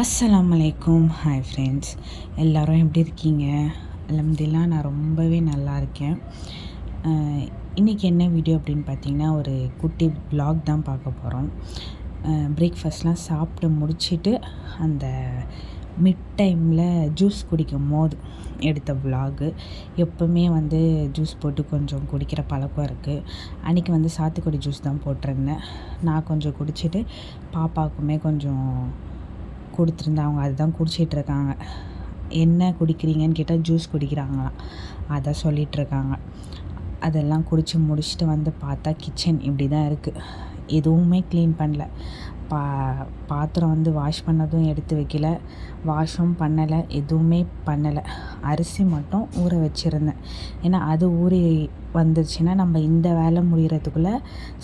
அஸ்ஸலாம் வலைக்கும் hi friends எல்லோரும் எப்படி இருக்கீங்க? அலமதுல்லாம் நான் ரொம்பவே நல்லா இருக்கேன். இன்றைக்கி என்ன வீடியோ அப்படின்னு பார்த்தீங்கன்னா ஒரு குட்டி ப்ளாக் தான் பார்க்க போகிறோம் பிரேக்ஃபாஸ்ட்லாம் சாப்பிட்டு முடிச்சிட்டு அந்த மிட் டைமில் ஜூஸ் குடிக்கும் போது எடுத்த விலாகு எப்போவுமே வந்து ஜூஸ் போட்டு கொஞ்சம் குடிக்கிற பழக்கம் இருக்குது அன்றைக்கி வந்து சாத்துக்குடி ஜூஸ் தான் போட்டிருந்தேன். நான் கொஞ்சம் குடிச்சிட்டு பாப்பாவுக்குமே கொஞ்சம் கொடுத்துருந்தேன் அவங்க அதுதான் குடிச்சிட்டு இருக்காங்க என்ன குடிக்கிறீங்கன்னு கேட்டால் ஜூஸ் குடிக்கிறாங்களாம். அதை சொல்லிகிட்ருக்காங்க அதெல்லாம் குடித்து முடிச்சுட்டு வந்து பார்த்தா கிச்சன் இப்படி தான் இருக்குது எதுவுமே க்ளீன் பண்ணல. பா பாத்திரம் வந்து வாஷ் பண்ணதும் எடுத்து வைக்கல. வாஷும் பண்ணலை எதுவுமே பண்ணலை. அரிசி மட்டும் ஊற வச்சுருந்தேன். ஏன்னா அது ஊறி வந்துருச்சுன்னா நம்ம இந்த வேலை முடிகிறதுக்குள்ளே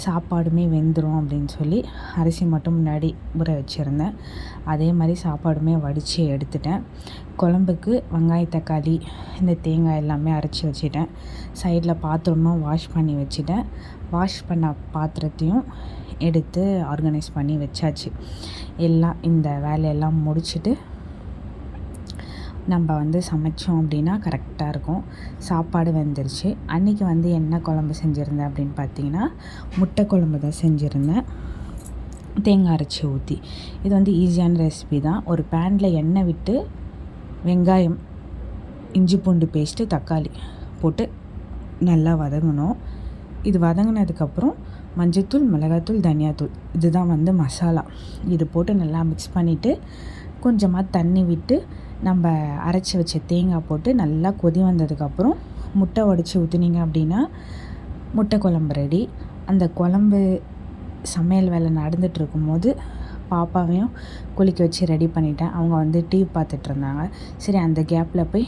சாப்பாடுமே வெந்துடும் அப்படின்னு சொல்லி அரிசி மட்டும் முன்னாடி ஊற வச்சுருந்தேன். அதே மாதிரி சாப்பாடுமே வடித்து எடுத்துட்டேன். குழம்புக்கு வெங்காய தக்காளி இந்த தேங்காய் எல்லாமே அரைச்சி வச்சுட்டேன். சைடில் பாத்திரமும் வாஷ் பண்ணி வச்சுட்டேன். வாஷ் பண்ண பாத்திரத்தையும் எடுத்து ஆர்கனைஸ் பண்ணி வச்சாச்சு. எல்லாம் இந்த வேலையெல்லாம் முடிச்சுட்டு நம்ம வந்து சமைச்சோம் அப்படின்னா கரெக்டாக இருக்கும். சாப்பாடு வந்துருச்சு. அன்றைக்கி வந்து என்ன குழம்பு செஞ்சுருந்தேன் அப்படின்னு பார்த்தீங்கன்னா முட்டை குழம்பு தான் செஞ்சுருந்தேன். தேங்காய் அரைச்சி ஊற்றி இது வந்து ஈஸியான ரெசிபி தான். ஒரு பேனில் எண்ணெய் விட்டு வெங்காயம் இஞ்சி பூண்டு பேஸ்ட்டு தக்காளி போட்டு நல்லா வதங்கணும். இது வதங்கினதுக்கப்புறம் மஞ்சத்தூள் மிளகாத்தூள் தனியாத்தூள். இதுதான் வந்து மசாலா. இது போட்டு நல்லா மிக்ஸ் பண்ணிவிட்டு கொஞ்சமாக தண்ணி விட்டு நம்ம அரைச்சி வச்ச தேங்காய் போட்டு நல்லா கொதி வந்ததுக்கப்புறம் முட்டை உடச்சி ஊற்றுனீங்க அப்படின்னா முட்டை குழம்பு ரெடி அந்த குழம்பு சமையல் வேலை நடந்துகிட்டு இருக்கும்போது பாப்பாவையும் குளிக்க வச்சு ரெடி பண்ணிட்டேன். அவங்க வந்து டிவி பார்த்துட்டு இருந்தாங்க. சரி அந்த கேப்பில் போய்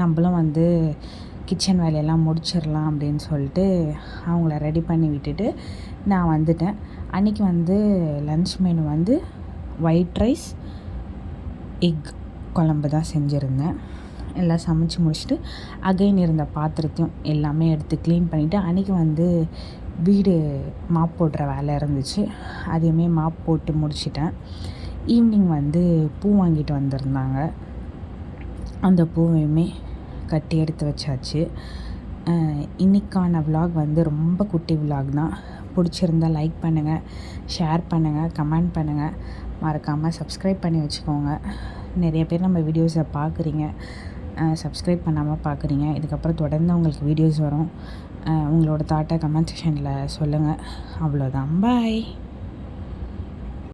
நம்மளும் வந்து கிச்சன் வேலையெல்லாம் முடிச்சிடலாம் அப்படின்னு சொல்லிட்டு அவங்கள ரெடி பண்ணி விட்டுட்டு நான் வந்துட்டேன். அன்றைக்கி வந்து லன்ச் மெனு வந்து ஒயிட் ரைஸ் எக் குழம்பு தான் செஞ்சுருந்தேன். எல்லாம் சமைச்சு முடிச்சுட்டு அகைன் இருந்த பாத்திரத்தையும் எல்லாமே எடுத்து க்ளீன் பண்ணிவிட்டு அன்றைக்கி வந்து வீடு மாப் போடுற வேலை இருந்துச்சு. அதையுமே மாப் போட்டு முடிச்சிட்டேன். ஈவினிங் வந்து பூ வாங்கிட்டு வந்திருந்தாங்க. அந்த பூவையுமே கட்டி எடுத்து வச்சாச்சு. இன்றைக்கான விலாக் வந்து ரொம்ப குட்டி விலாக் தான். பிடிச்சிருந்தால் லைக் பண்ணுங்கள் ஷேர் பண்ணுங்கள் கமெண்ட் பண்ணுங்கள் மறக்காமல் சப்ஸ்கிரைப் பண்ணி வச்சுக்கோங்க. நிறைய பேர் நம்ம வீடியோஸை பார்க்குறீங்க சப்ஸ்கிரைப் பண்ணாமல் பார்க்குறீங்க இதுக்கப்புறம் தொடர்ந்து உங்களுக்கு வீடியோஸ் வரும். உங்களோட தாட்டை கமெண்ட் செக்ஷனில் சொல்லுங்கள் அவ்வளோதான் பாய்